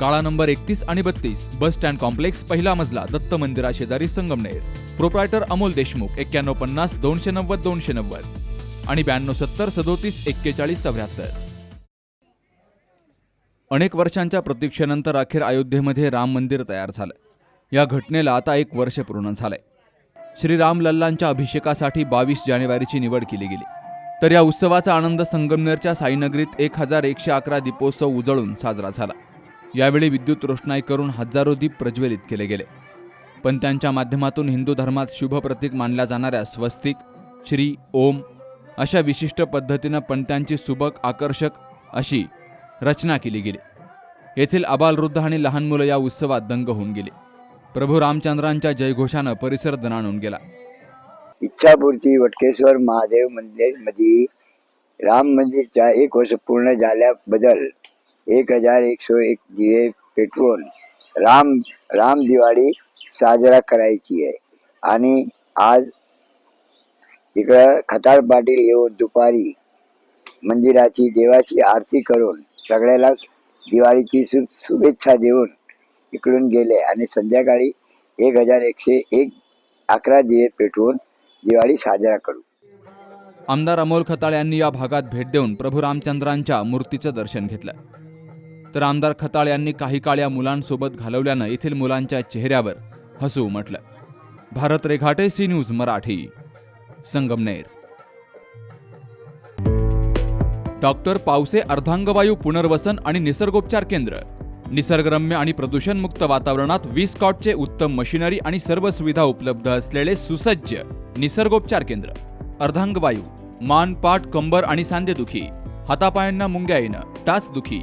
काळा नंबर एकतीस आणि बत्तीस बस स्टँड कॉम्प्लेक्स पहिला मजला दत्त मंदिरा शेजारी संगमनेर. प्रोप्रायटर अमोल देशमुख एक्क्याण्णव पन्नास दोनशे नव्वद दोनशे नव्वद. आणि ब्याण्णव सत्तर सदोतीस एक्केचाळीस चौऱ्याहत्तर. अनेक वर्षांच्या प्रतीक्षेनंतर अखेर अयोध्येमध्ये राम मंदिर तयार झालं. या घटनेला आता एक वर्ष पूर्ण झालंय. श्रीराम लल्लांच्या अभिषेकासाठी बावीस जानेवारीची निवड केली गेली. तर या उत्सवाचा आनंद संगमनेरच्या साईनगरीत एक हजार एकशे अकरा दीपोत्सव उजळून साजरा झाला. यावेळी विद्युत रोषणाई करून हजारो दीप प्रज्वलित केले गेले. पण त्यांच्या माध्यमातून हिंदू धर्मात शुभ प्रतीक मानल्या जाणाऱ्या स्वस्तिक श्री ओम अशा विशिष्ट पद्धतीनं पंत्यांची सुबक आकर्षक अशी रचना केली गेली. येथील आबालवृद्ध आणि लहान मुलं या उत्सवात दंग होऊन गेली. प्रभू रामचंद्रांच्या जयघोषानं परिसर दणाणून गेला. इच्छापूर्ती वटकेश्वर महादेव मंदिरमध्ये राम मंदिरच्या एक वर्ष पूर्ण झाल्याबद्दल एक हजार एकशे एक दिवे पेटवून राम राम दिवाळी साजरा करायची आहे. आणि आज इकडं खताळ पाटील येऊन दुपारी मंदिराची देवाची आरती करून सगळ्याला दिवाळीची शु शुभेच्छा देऊन इकडून गेले. आणि संध्याकाळी एक हजार एकशे एक अकरा दिवे पेटवून दिवाळी साजरा करू. आमदार अमोल खताळ यांनी या भागात भेट देऊन प्रभू रामचंद्रांच्या मूर्तीचं दर्शन घेतलं. तर आमदार खताळ यांनी काही काळ या मुलांसोबत घालवल्यानं येथील मुलांच्या चेहऱ्यावर हसू उमटलं. Bharat Reghate C news Marathi. Sangamner. Doctor Pawse अर्धांगवायू पुनर्वसन आणि निसर्गोपचार केंद्र. निसर्गरम्य आणि प्रदूषणमुक्त वातावरणात वीस कॉटचे उत्तम मशिनरी आणि सर्व सुविधा उपलब्ध असलेले सुसज्ज निसर्गोपचार केंद्र. अर्धांगवायू मान पाठ कंबर आणि सांधेदुखी हातापायांना मुंग्या येणं टाचदुखी